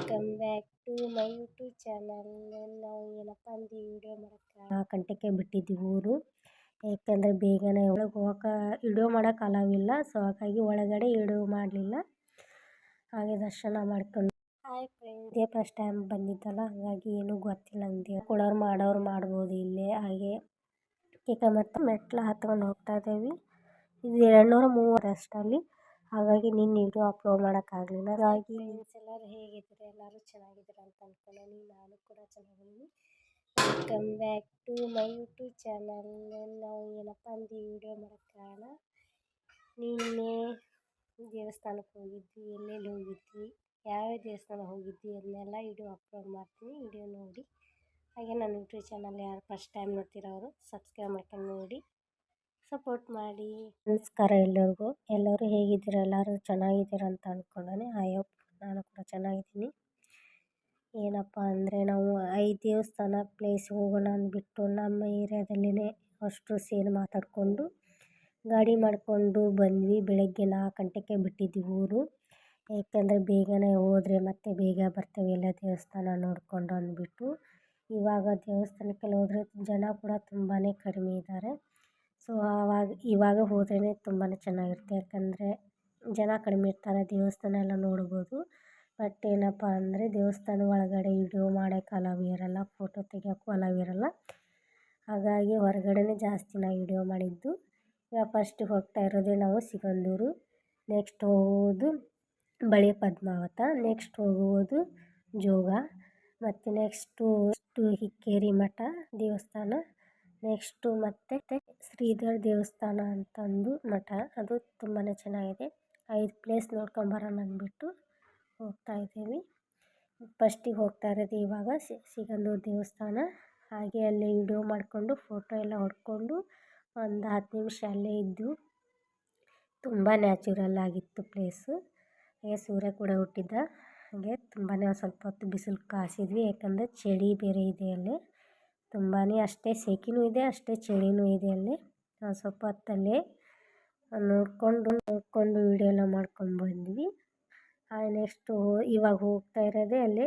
Welcome back to my YouTube channel ನಾವು ಏನಪ್ಪ ಅಂದ್ರೆ ಈ ವಿಡಿಯೋ ಮಾಡೋಕ್ಕೆ ಕಂಟಕ್ಕೆ ಬಿಟ್ಟಿದ್ದೀವಿ ಊರು. ಯಾಕಂದರೆ ಬೇಗನೆ ಒಳಗೆ ಹೋಗಕ್ಕೆ ವಿಡಿಯೋ ಮಾಡೋಕೆ ಅಲಾವಿಲ್ಲ ಸೊ ಹಾಗಾಗಿ ಒಳಗಡೆ ವಿಡಿಯೋ ಮಾಡಲಿಲ್ಲ. ಹಾಗೆ ದರ್ಶನ ಮಾಡ್ಕೊಂಡು. ಹಾಯ್ ಫ್ರೆಂಡ್ ಇದೇ ಫಸ್ಟ್ ಟೈಮ್ ಬಂದಿದ್ದಲ್ಲ. ಹಾಗಾಗಿ ಏನೂ ಗೊತ್ತಿಲ್ಲ ಅಂದೆ. ಕೊಡೋರು ಮಾಡೋರು ಮಾಡ್ಬೋದು ಇಲ್ಲೇ. ಹಾಗೆ ಈಗ ಮತ್ತೆ ಮೆಟ್ಲು ಹತ್ಕೊಂಡು ಹೋಗ್ತಾ ಇದ್ದೀವಿ. ಇದು ಎರಡು ನೂರ ಮೂವತ್ತು ಅಷ್ಟಲ್ಲಿ ಹಾಗಾಗಿ ನೀನು ವಿಡಿಯೋ ಅಪ್ಲೋಡ್ ಮಾಡೋಕ್ಕಾಗಲಿಲ್ಲ ಹಾಗಾಗಿ ಫ್ರೆಂಡ್ಸ್ ಎಲ್ಲರೂ ಹೇಗಿದ್ದೀರಾ ಎಲ್ಲರೂ ಚೆನ್ನಾಗಿದ್ದೀರಾ ಅಂತ ಅಂದ್ಕೊಳ್ಳಿ ನಾನು ಕೂಡ ಚೆನ್ನಾಗಿದ್ದೀನಿ. Welcome back to my YouTube channel ನಾವು ಏನಪ್ಪ ಅಂದು ವಿಡಿಯೋ ಮಾಡೋಕ್ಕೆ ಕಾರಣ ನಿನ್ನೆ ದೇವಸ್ಥಾನಕ್ಕೆ ಹೋಗಿದ್ವಿ ಎಲ್ಲೆಲ್ಲಿ ಹೋಗಿದ್ವಿ ಯಾವ್ಯಾವ ದೇವಸ್ಥಾನ ಹೋಗಿದ್ವಿ ಅದನ್ನೆಲ್ಲ ವಿಡಿಯೋ ಅಪ್ಲೋಡ್ ಮಾಡ್ತೀನಿ. ವಿಡಿಯೋ ನೋಡಿ. ಹಾಗೆ ನನ್ನ ಯೂಟ್ಯೂಬ್ ಚಾನಲ್ ಯಾರು ಫಸ್ಟ್ ಟೈಮ್ ನೋಡ್ತೀರೋ ಅವರು ಸಬ್ಸ್ಕ್ರೈಬ್ ಮಾಡ್ಕೊಂಡು ನೋಡಿ. ಸಪೋರ್ಟ್ ಮಾಡಿ. ನಮಸ್ಕಾರ ಎಲ್ಲರಿಗೂ. ಎಲ್ಲರೂ ಹೇಗಿದ್ದೀರ? ಎಲ್ಲರೂ ಚೆನ್ನಾಗಿದ್ದೀರ ಅಂತ ಅಂದ್ಕೊಂಡಾನೆ ಐ ಹೋಪ್ ನಾನು ಕೂಡ ಚೆನ್ನಾಗಿದ್ದೀನಿ. ಏನಪ್ಪ ಅಂದರೆ ನಾವು ಐದು ದೇವಸ್ಥಾನ ಪ್ಲೇಸ್ ಹೋಗೋಣ ಅಂದ್ಬಿಟ್ಟು ನಮ್ಮ ಏರಿಯಾದಲ್ಲಿನೇ ಅಷ್ಟು ಸೇರಿ ಮಾತಾಡಿಕೊಂಡು ಗಾಡಿ ಮಾಡಿಕೊಂಡು ಬಂದ್ವಿ. ಬೆಳಗ್ಗೆ ನಾಲ್ಕು ಗಂಟೆಗೆ ಬಿಟ್ಟಿದ್ವಿ ಊರು. ಏಕೆಂದರೆ ಬೇಗನೆ ಹೋದರೆ ಮತ್ತೆ ಬೇಗ ಬರ್ತೇವೆ ಎಲ್ಲ ದೇವಸ್ಥಾನ ನೋಡಿಕೊಂಡು ಅಂದ್ಬಿಟ್ಟು. ಇವಾಗ ದೇವಸ್ಥಾನಕ್ಕೆಲ್ಲ ಹೋದರೆ ಜನ ಕೂಡ ತುಂಬಾ ಕಡಿಮೆ ಇದ್ದಾರೆ. ಸೊ, ಆವಾಗ, ಇವಾಗ ಹೋದ್ರೇ ತುಂಬಾ ಚೆನ್ನಾಗಿರುತ್ತೆ. ಯಾಕಂದರೆ, ಜನ ಕಡಿಮೆ ಇರ್ತಾರೆ, ದೇವಸ್ಥಾನ ಎಲ್ಲ ನೋಡ್ಬೋದು. ಬಟ್ ಏನಪ್ಪ ಅಂದರೆ ದೇವಸ್ಥಾನ ಒಳಗಡೆ ವಿಡಿಯೋ ಮಾಡೋಕ್ಕೆ ಅಲವ್ ಇರೋಲ್ಲ ಫೋಟೋ ತೆಗಿಯೋಕ್ಕೂ ಅಲವ್ ಇರೋಲ್ಲ. ಹಾಗಾಗಿ ಹೊರಗಡೆನೇ ಜಾಸ್ತಿ ನಾವು ವಿಡಿಯೋ ಮಾಡಿದ್ದು. ಇವಾಗ ಫಸ್ಟ್ ಹೋಗ್ತಾ ಇರೋದೇ ನಾವು ಸಿಗಂದೂರು. ನೆಕ್ಸ್ಟ್ ಹೋಗೋದು ಬಳೆ ಪದ್ಮಾವತ. ನೆಕ್ಸ್ಟ್ ಹೋಗುವುದು ಜೋಗ. ಮತ್ತು ನೆಕ್ಸ್ಟು ಹಿಕ್ಕೇರಿ ಮಠ ದೇವಸ್ಥಾನ. ನೆಕ್ಸ್ಟು ಮತ್ತು ಶ್ರೀಧರ್ ದೇವಸ್ಥಾನ ಅಂತಂದು ಮಠ. ಅದು ತುಂಬಾ ಚೆನ್ನಾಗಿದೆ. ಐದು ಪ್ಲೇಸ್ ನೋಡ್ಕೊಂಬರೋಣ ಅಂದ್ಬಿಟ್ಟು ಹೋಗ್ತಾ ಇದ್ದೀವಿ. ಫಸ್ಟಿಗೆ ಹೋಗ್ತಾ ಇರೋದು ಇವಾಗ ಸಿಗಂದೂರು ದೇವಸ್ಥಾನ. ಹಾಗೆ ಅಲ್ಲಿ ವಿಡಿಯೋ ಮಾಡಿಕೊಂಡು ಫೋಟೋ ಎಲ್ಲ ಹೊಡ್ಕೊಂಡು ಒಂದು ಹತ್ತು ನಿಮಿಷ ಅಲ್ಲೇ ಇದ್ದು ತುಂಬ ನ್ಯಾಚುರಲ್ ಆಗಿತ್ತು ಪ್ಲೇಸು. ಹಾಗೆ ಸೂರ್ಯ ಕೂಡ ಹುಟ್ಟಿದ್ದ ಹಾಗೆ ತುಂಬಾ ಸ್ವಲ್ಪ ಹೊತ್ತು ಬಿಸಿಲು ಕಾಸಿದ್ವಿ. ಯಾಕಂದರೆ ಚಳಿ ಬೇರೆ ಇದೆ ಅಲ್ಲಿ. ತುಂಬಾ ಅಷ್ಟೇ ಸೆಕೆನೂ ಇದೆ, ಅಷ್ಟೇ ಚಳಿನೂ ಇದೆ ಅಲ್ಲಿ. ಸ್ವಲ್ಪ ಹೊತ್ತಲ್ಲೇ ನೋಡಿಕೊಂಡು ನೋಡಿಕೊಂಡು ವೀಡಿಯೋ ಎಲ್ಲ ಮಾಡ್ಕೊಂಡು ಬಂದ್ವಿ. ನೆಕ್ಸ್ಟು ಇವಾಗ ಹೋಗ್ತಾ ಇರೋದೇ ಅಲ್ಲಿ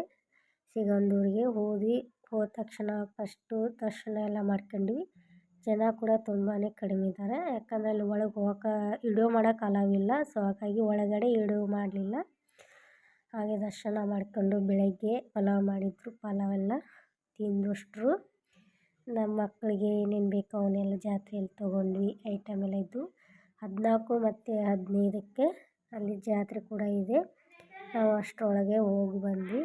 ಸಿಗಂದೂರಿಗೆ ಹೋದ್ವಿ. ಹೋದ ತಕ್ಷಣ ಫಸ್ಟು ದರ್ಶನ ಎಲ್ಲ ಮಾಡ್ಕೊಂಡ್ವಿ. ಜನ ಕೂಡ ತುಂಬಾ ಕಡಿಮೆ ಇದ್ದಾರೆ. ಯಾಕಂದರೆ ಅಲ್ಲಿ ಒಳಗೆ ಹೋಗೋಕೆ ವಿಡಿಯೋ ಮಾಡೋಕೆ ಅಲಾವಿಲ್ಲ ಸೊ ಹಾಗಾಗಿ ಒಳಗಡೆ ವಿಡಿಯೋ ಮಾಡಲಿಲ್ಲ. ಹಾಗೆ ದರ್ಶನ ಮಾಡ್ಕೊಂಡು ಬೆಳಗ್ಗೆ ಪಲಾವ್ ಮಾಡಿದ್ರು. ಪಲಾವೆಲ್ಲ ತಿಂದಷ್ಟರು ನಮ್ಮ ಮಕ್ಕಳಿಗೆ ಏನೇನು ಬೇಕೋ ಅವನ್ನೆಲ್ಲ ಜಾತ್ರೆಯಲ್ಲಿ ತೊಗೊಂಡ್ವಿ ಐಟಮ್ ಎಲ್ಲ ಇದ್ದವು ಹದಿನಾಲ್ಕು ಮತ್ತು ಹದಿನೈದಕ್ಕೆ ಅಲ್ಲಿ ಜಾತ್ರೆ ಕೂಡ ಇದೆ. ನಾವು ಅಷ್ಟರೊಳಗೆ ಹೋಗಿ ಬಂದ್ವಿ.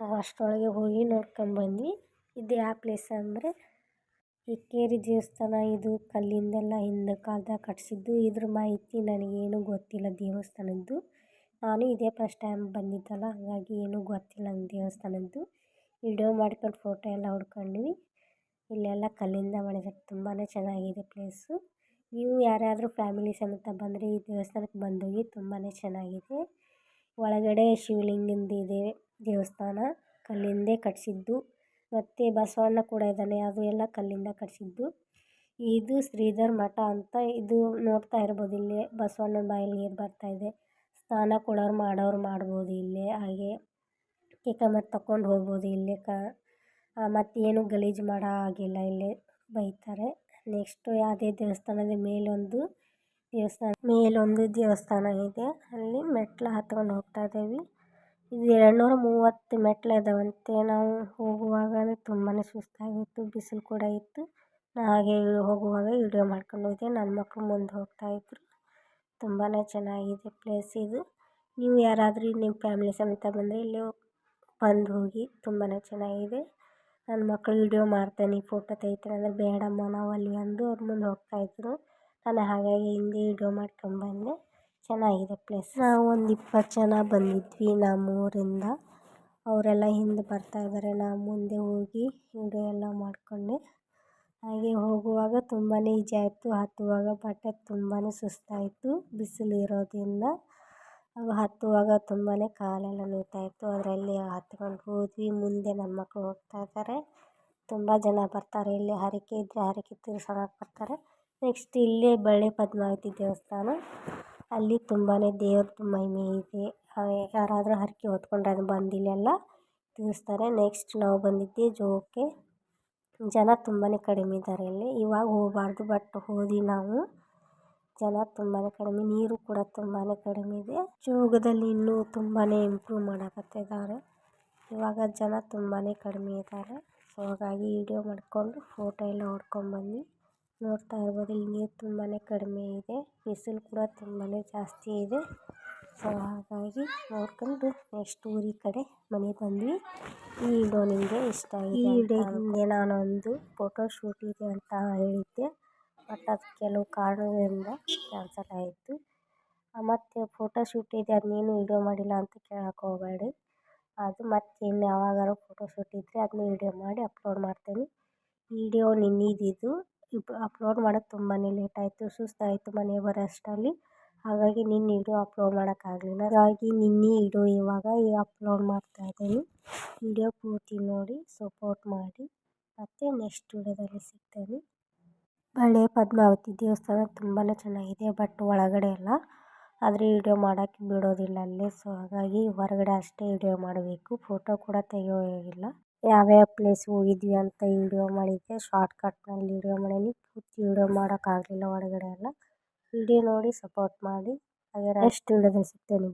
ನಾವು ಅಷ್ಟರೊಳಗೆ ಹೋಗಿ ನೋಡ್ಕೊಂಬಂದ್ವಿ ಇದು ಯಾವ ಪ್ಲೇಸ್ ಅಂದರೆ ಇಕ್ಕೇರಿ ದೇವಸ್ಥಾನ. ಇದು ಕಲ್ಲಿಂದೆಲ್ಲ ಹಿಂದೆ ಕಾಲ್ದಾಗ ಕಟ್ಟಿಸಿದ್ದು ಇದ್ರ ಮಾಹಿತಿ ನನಗೇನು ಗೊತ್ತಿಲ್ಲ ದೇವಸ್ಥಾನದ್ದು. ನಾನು ಇದೇ ಫಸ್ಟ್ ಟೈಮ್ ಬಂದಿದ್ದಲ್ಲ, ಹಾಗಾಗಿ ಏನೂ ಗೊತ್ತಿಲ್ಲ ನಂಗೆ ದೇವಸ್ಥಾನದ್ದು. ವಿಡಿಯೋ ಮಾಡ್ಕೊಂಡು ಫೋಟೋ ಎಲ್ಲ ಹೊಡ್ಕೊಂಡ್ವಿ. ಇಲ್ಲೆಲ್ಲ ಕಲ್ಲಿಂದ ಮಾಡಿದ್ದಾರೆ ತುಂಬಾ ಚೆನ್ನಾಗಿದೆ ಪ್ಲೇಸು. ನೀವು ಯಾರಾದರೂ ಫ್ಯಾಮಿಲಿ ಸಮೇತ ಬಂದರೆ ಈ ದೇವಸ್ಥಾನಕ್ಕೆ ಬಂದೋಗಿ ತುಂಬಾ ಚೆನ್ನಾಗಿದೆ. ಒಳಗಡೆ ಶಿವಲಿಂಗಂದು ಇದೆ ದೇವಸ್ಥಾನ. ಕಲ್ಲಿಂದೇ ಕಟ್ಟಿಸಿದ್ದು ಮತ್ತು ಬಸವಣ್ಣ ಕೂಡ ಇದ್ದಾನೆ, ಅದು ಎಲ್ಲ ಕಲ್ಲಿಂದ ಕಟ್ಟಿಸಿದ್ದು ಇದು ಶ್ರೀಧರ್ ಮಠ ಅಂತ ಇದು ನೋಡ್ತಾ ಇರ್ಬೋದು ಇಲ್ಲಿ. ಬಸವಣ್ಣನ ಬಾಯಲ್ಲಿ ನೀರು ಬರ್ತಾಯಿದೆ ಸ್ನಾನ ಕೊಡೋರು ಮಾಡೋರು ಮಾಡ್ಬೋದು ಇಲ್ಲೇ. ಹಾಗೆ ಕೇಕ ಮತ್ತು ತಗೊಂಡು ಹೋಗ್ಬೋದು ಇಲ್ಲೇ ಕ ಮತ್ತೇನು ಗಲೀಜು ಮಾಡೋ ಹಾಗಿಲ್ಲ, ಇಲ್ಲಿ ಬೈತಾರೆ. ನೆಕ್ಸ್ಟು ಯಾವುದೇ ದೇವಸ್ಥಾನದ ಮೇಲೊಂದು ದೇವಸ್ಥಾನ ಮೇಲೊಂದು ದೇವಸ್ಥಾನ ಇದೆ. ಅಲ್ಲಿ ಮೆಟ್ಲು ಹತ್ಕೊಂಡು ಹೋಗ್ತಾ ಇದ್ದೀವಿ. ಇದು ಎರಡು ನೂರ ಮೂವತ್ತು ಮೆಟ್ಲು ಇದಾವಂತೆ. ನಾವು ಹೋಗುವಾಗ ತುಂಬಾ ಸುಸ್ತಾಗಿತ್ತು, ಬಿಸಿಲು ಕೂಡ ಇತ್ತು. ಹಾಗೆ ಹೋಗುವಾಗ ವಿಡಿಯೋ ಮಾಡ್ಕೊಂಡು ಹೋದೆ. ನನ್ನ ಮಕ್ಕಳು ಮುಂದೆ ಹೋಗ್ತಾಯಿದ್ರು ತುಂಬಾ ಚೆನ್ನಾಗಿದೆ ಪ್ಲೇಸ್ ಇದು. ನೀವು ಯಾರಾದರೂ ನಿಮ್ಮ ಫ್ಯಾಮಿಲಿ ಸಮೇತ ಬಂದರೆ ಇಲ್ಲಿ ಬಂದು ಹೋಗಿ ತುಂಬಾ ಚೆನ್ನಾಗಿದೆ. ನನ್ನ ಮಕ್ಕಳು ವೀಡಿಯೋ ಮಾಡ್ತೇನೆ ಫೋಟೋ ತೆಗಿತೇನೆ ಅಂದರೆ ಬೇಡಮ್ಮ, ನಾವು ಅಲ್ಲಿ ಅಂದು ಅವ್ರ ಮುಂದೆ ಹೋಗ್ತಾಯಿದ್ರು ನಾನು ಹಾಗಾಗಿ ಹಿಂದೆ ವೀಡಿಯೋ ಮಾಡ್ಕೊಂಡ್ಬಂದೆ ಚೆನ್ನಾಗಿದೆ ಪ್ಲೇಸ್ ನಾವು ಒಂದು ಇಪ್ಪತ್ತು ಜನ ಬಂದಿದ್ವಿ, ನಮ್ಮೂರಿಂದ. ಅವರೆಲ್ಲ ಹಿಂದೆ ಬರ್ತಾ ಬರ್ತಾಯಿದ್ದಾರೆ ನಾವು ಮುಂದೆ ಹೋಗಿ ವೀಡಿಯೋ ಎಲ್ಲ ಮಾಡಿಕೊಂಡೆ. ಹಾಗೆ ಹೋಗುವಾಗ ತುಂಬಾ ಈಜಿ ಹತ್ತುವಾಗ ಬಟ್ ತುಂಬಾ ಸುಸ್ತಾಯಿತು ಬಿಸಿಲು ಇರೋದ್ರಿಂದ ಅದು ಹತ್ತುವಾಗ ತುಂಬಾ ಕಾಲೆಲ್ಲ ನೋಯ್ತಾಯಿತ್ತು ಅದರಲ್ಲಿ ಹತ್ಕೊಂಡು ಹೋದ್ವಿ. ಮುಂದೆ ನನ್ನ ಮಕ್ಕಳು ಹೋಗ್ತಾ ಇದ್ದಾರೆ ತುಂಬ ಜನ ಬರ್ತಾರೆ. ಇಲ್ಲಿ ಹರಕೆ ಇದ್ದರೆ ಹರಕೆ ತೀರ್ಸ್ಕೊಳಕ್ಕೆ ಬರ್ತಾರೆ. ನೆಕ್ಸ್ಟ್ ಇಲ್ಲೇ ಬಳ್ಳಿ ಪದ್ಮಾವತಿ ದೇವಸ್ಥಾನ. ಅಲ್ಲಿ ತುಂಬಾ ದೇವ್ರದ್ದು ಮಹಿಮೆ ಇದೆ ಯಾರಾದರೂ ಹರಕೆ ಹೊತ್ಕೊಂಡ್ರೆ ಅದು ಬಂದಿಲ್ಲೆಲ್ಲ ತೀರಿಸ್ತಾರೆ. ನೆಕ್ಸ್ಟ್ ನಾವು ಬಂದಿದ್ದೆ ಜೋಗಕ್ಕೆ ಜನ ತುಂಬಾ ಕಡಿಮೆ ಇದ್ದಾರೆ ಇಲ್ಲಿ. ಇವಾಗ ಹೋಗಬಾರ್ದು, ಬಟ್ ಹೋದ್ವಿ ನಾವು. ಜನ ತುಂಬಾ ಕಡಿಮೆ ನೀರು ಕೂಡ ತುಂಬಾ ಕಡಿಮೆ ಇದೆ. ಜೋಗದಲ್ಲಿ ಇನ್ನೂ ತುಂಬಾನೇ ಇಂಪ್ರೂವ್ ಮಾಡಕತ್ತಿದ್ದಾರೆ ಇವಾಗ ಜನ ತುಂಬಾ ಕಡಿಮೆ ಇದ್ದಾರೆ. ಸೊ ಹಾಗಾಗಿ ವಿಡಿಯೋ ಮಾಡಿಕೊಂಡು ಫೋಟೋ ಎಲ್ಲ ಹೊಡ್ಕೊಂಡ್ಬಂದ್ವಿ ನೋಡ್ತಾ ಇರ್ಬೋದು ಇಲ್ಲಿ ನೀರು ತುಂಬಾ ಕಡಿಮೆ ಇದೆ. ಬಿಸಿಲು ಕೂಡ ತುಂಬಾ ಜಾಸ್ತಿ ಇದೆ. ಸೊ ಹಾಗಾಗಿ ನೋಡ್ಕೊಂಡು ನೆಕ್ಸ್ಟ್ ಊರಿ ಕಡೆ ಮನೆ ಬಂದ್ವಿ. ಈ ವಿಡಿಯೋ ನಿಮಗೆ ಇಷ್ಟ ಆಗಿದೆ ಈ ವಿಡಿಯೋ ಹಿಂದೆ ನಾನೊಂದು ಫೋಟೋ ಶೂಟ್ ಇದೆ ಅಂತ ಹೇಳಿದ್ದೆ. ಬಟ್ ಅದು ಕೆಲವು ಕಾರಣಗಳಿಂದ ಕ್ಯಾನ್ಸಲ್ ಆಯಿತು. ಮತ್ತು ಫೋಟೋ ಶೂಟ್ ಇದೆ ಅದನ್ನೇನು ವಿಡಿಯೋ ಮಾಡಿಲ್ಲ ಅಂತ ಕೇಳಕ್ಕೆ ಹೋಗಬೇಡಿ. ಅದು ಮತ್ತು ಇನ್ನು ಯಾವಾಗಾರು ಫೋಟೋ ಶೂಟ್ ಇದ್ದರೆ ಅದನ್ನ ವಿಡಿಯೋ ಮಾಡಿ ಅಪ್ಲೋಡ್ ಮಾಡ್ತೀನಿ. ವಿಡಿಯೋ ನಿನ್ನಿದಿದು. ಅಪ್ಲೋಡ್ ಮಾಡೋಕ್ಕೆ ತುಂಬಾ ಲೇಟ್ ಆಯಿತು ಸುಸ್ತಾಯಿತು ಮನೆಗೆ ಬರೋ ಅಷ್ಟರಲ್ಲಿ ಹಾಗಾಗಿ ನಿನ್ನ ವಿಡಿಯೋ ಅಪ್ಲೋಡ್ ಮಾಡೋಕ್ಕಾಗಲಿಲ್ಲ ಹಾಗಾಗಿ ನಿನ್ನೆ ವಿಡಿಯೋ ಇವಾಗ ಅಪ್ಲೋಡ್ ಮಾಡ್ತಾ ಇದ್ದೀನಿ. ವಿಡಿಯೋ ಪೂರ್ತಿ ನೋಡಿ ಸಪೋರ್ಟ್ ಮಾಡಿ. ಮತ್ತು ನೆಕ್ಸ್ಟ್ ವೀಡಿಯೋದಲ್ಲಿ ಸಿಗ್ತೇನೆ. ಬಳೆ ಪದ್ಮಾವತಿ ದೇವಸ್ಥಾನ ತುಂಬಾ ಚೆನ್ನಾಗಿದೆ, ಬಟ್ ಒಳಗಡೆ ಎಲ್ಲ ಆದರೆ ವಿಡಿಯೋ ಮಾಡೋಕ್ಕೆ ಬಿಡೋದಿಲ್ಲ ಅಲ್ಲಿ ಸೊ ಹಾಗಾಗಿ ಹೊರಗಡೆ ಅಷ್ಟೇ ವಿಡಿಯೋ ಮಾಡಬೇಕು. ಫೋಟೋ ಕೂಡ ತೆಗಿಯೋಂಗಿಲ್ಲ ಯಾವ್ಯಾವ ಪ್ಲೇಸ್ ಹೋಗಿದ್ವಿ ಅಂತ ವಿಡಿಯೋ ಮಾಡಿದ್ದೆ ಶಾರ್ಟ್ಕಟ್ನಲ್ಲಿ ವಿಡಿಯೋ ಮಾಡೀನಿ. ಪೂರ್ತಿ ವಿಡಿಯೋ ಮಾಡೋಕ್ಕಾಗಲಿಲ್ಲ ಹೊರಗಡೆ ಎಲ್ಲ. ವಿಡಿಯೋ ನೋಡಿ ಸಪೋರ್ಟ್ ಮಾಡಿ. ಹಾಗೆ ನೆಕ್ಸ್ಟ್ ವೀಡಿಯೋದಲ್ಲಿ ಸಿಗ್ತೇನೆ